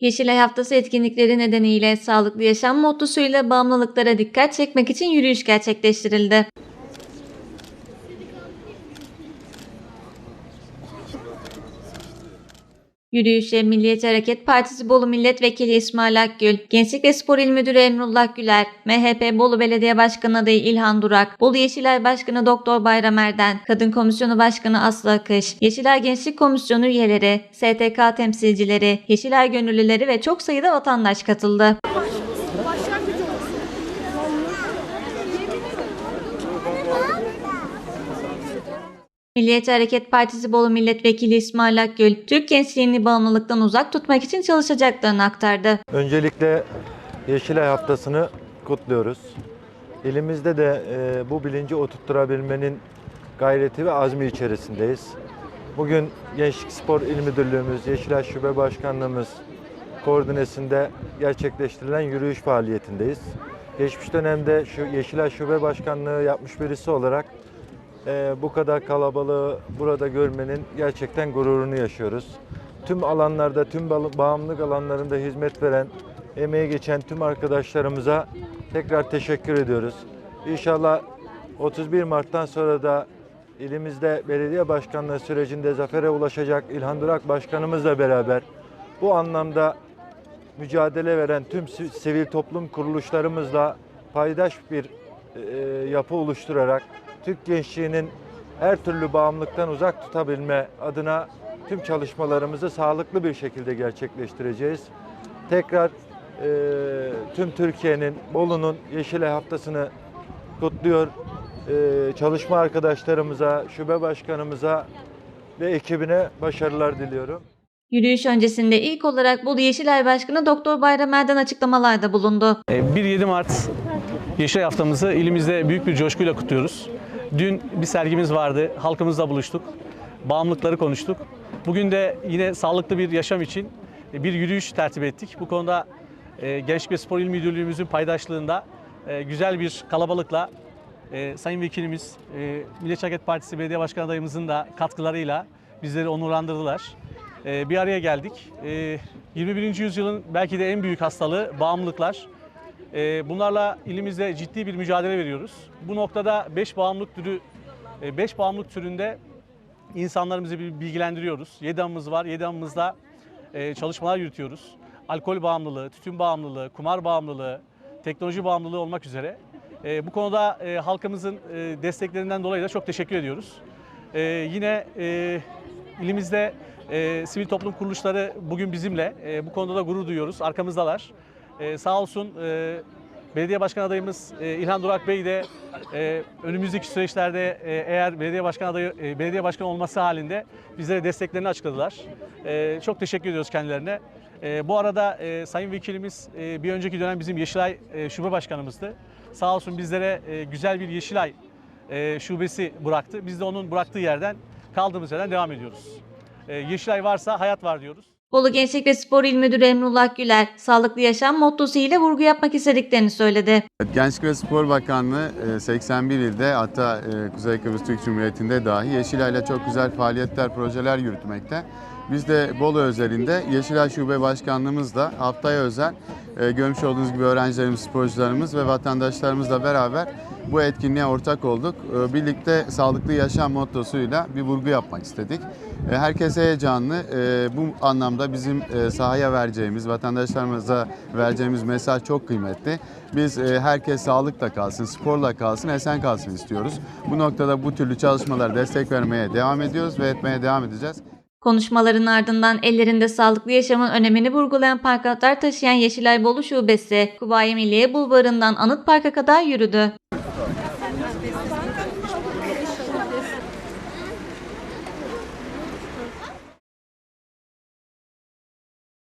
Yeşilay Haftası etkinlikleri nedeniyle sağlıklı yaşam mottosuyla bağımlılıklara dikkat çekmek için yürüyüş gerçekleştirildi. Yürüyüşe Milliyetçi Hareket Partisi Bolu Milletvekili İsmail Akgül, Gençlik ve Spor İl Müdürü Emrullah Güler, MHP Bolu Belediye Başkanı adayı İlhan Durak, Bolu Yeşilay Başkanı Doktor Bayram Erden, Kadın Komisyonu Başkanı Aslı Akış, Yeşilay Gençlik Komisyonu üyeleri, STK temsilcileri, Yeşilay gönüllüleri ve çok sayıda vatandaş katıldı. Milliyetçi Hareket Partisi Bolu Milletvekili İsmail Akgül, Türk gençliğini bağımlılıktan uzak tutmak için çalışacaklarını aktardı. Öncelikle Yeşilay Haftası'nı kutluyoruz. Elimizde de e, bu bilinci oturtturabilmenin gayreti ve azmi içerisindeyiz. Bugün Gençlik Spor İl Müdürlüğümüz, Yeşilay Şube Başkanlığımız koordinesinde gerçekleştirilen yürüyüş faaliyetindeyiz. Geçmiş dönemde şu Yeşilay Şube Başkanlığı yapmış birisi olarak e, bu kadar kalabalığı burada görmenin gerçekten gururunu yaşıyoruz. Tüm alanlarda, tüm ba- bağımlılık alanlarında hizmet veren, emeği geçen tüm arkadaşlarımıza tekrar teşekkür ediyoruz. İnşallah 31 Mart'tan sonra da ilimizde belediye başkanlığı sürecinde zafere ulaşacak İlhan Durak Başkanımızla beraber bu anlamda mücadele veren tüm si- sivil toplum kuruluşlarımızla paydaş bir e, yapı oluşturarak Türk gençliğinin her türlü bağımlılıktan uzak tutabilme adına tüm çalışmalarımızı sağlıklı bir şekilde gerçekleştireceğiz. Tekrar e, tüm Türkiye'nin, Bolu'nun Yeşilay Haftası'nı kutluyor. E, çalışma arkadaşlarımıza, şube başkanımıza ve ekibine başarılar diliyorum. Yürüyüş öncesinde ilk olarak Bolu Yeşilay Başkanı Doktor Bayram Erden açıklamalarda bulundu. E, 1-7 Mart Yeşilay Haftamızı ilimizde büyük bir coşkuyla kutluyoruz. Dün bir sergimiz vardı, halkımızla buluştuk, bağımlılıkları konuştuk. Bugün de yine sağlıklı bir yaşam için bir yürüyüş tertip ettik. Bu konuda e, Gençlik ve Spor İl Müdürlüğümüzün paydaşlığında e, güzel bir kalabalıkla e, Sayın Vekilimiz, e, Milliyetçi Hareket Partisi Belediye Başkan adayımızın da katkılarıyla bizleri onurlandırdılar. E, bir araya geldik. E, 21. yüzyılın belki de en büyük hastalığı bağımlılıklar. Ee, Bunlarla ilimizde ciddi bir mücadele veriyoruz. Bu noktada 5 bağımlılık türü 5 bağımlılık türünde insanlarımızı bilgilendiriyoruz. 7 amımız var. 7 amımızda e, çalışmalar yürütüyoruz. Alkol bağımlılığı, tütün bağımlılığı, kumar bağımlılığı, teknoloji bağımlılığı olmak üzere. E, Bu konuda e, halkımızın e, desteklerinden dolayı da çok teşekkür ediyoruz. E, Yine e, ilimizde e, sivil toplum kuruluşları bugün bizimle. E, Bu konuda da gurur duyuyoruz. Arkamızdalar. Ee, sağ olsun e, belediye başkan adayımız e, İlhan Durak Bey de e, önümüzdeki süreçlerde e, eğer belediye başkan adayı e, belediye başkanı olması halinde bizlere desteklerini açıkladılar. E, çok teşekkür ediyoruz kendilerine. E, bu arada e, Sayın Vekilimiz e, bir önceki dönem bizim Yeşilay e, Şube Başkanımızdı. Sağ olsun bizlere e, güzel bir Yeşilay e, şubesi bıraktı. Biz de onun bıraktığı yerden kaldığımız yerden devam ediyoruz. E, Yeşilay varsa hayat var diyoruz. Bolu Gençlik ve Spor İl Müdürü Emrullah Güler, sağlıklı yaşam mottosu ile vurgu yapmak istediklerini söyledi. Gençlik ve Spor Bakanlığı e, 81 ilde hatta e, Kuzey Kıbrıs Türk Cumhuriyeti'nde dahi Yeşilay'la çok güzel faaliyetler, projeler yürütmekte. Biz de Bolu özelinde Yeşilay Şube Başkanlığımızla haftaya özel e, görmüş olduğunuz gibi öğrencilerimiz, sporcularımız ve vatandaşlarımızla beraber bu etkinliğe ortak olduk. E, Birlikte sağlıklı yaşam mottosuyla bir vurgu yapmak istedik. E, Herkes heyecanlı. E, Bu anlamda bizim e, sahaya vereceğimiz, vatandaşlarımıza vereceğimiz mesaj çok kıymetli. Biz e, herkes sağlıkla kalsın, sporla kalsın, esen kalsın istiyoruz. Bu noktada bu türlü çalışmalara destek vermeye devam ediyoruz ve etmeye devam edeceğiz. Konuşmaların ardından ellerinde sağlıklı yaşamın önemini vurgulayan pankartlar taşıyan Yeşilay Bolu Şubesi, Kuvayi Milliye Bulvarı'ndan Anıt Park'a kadar yürüdü.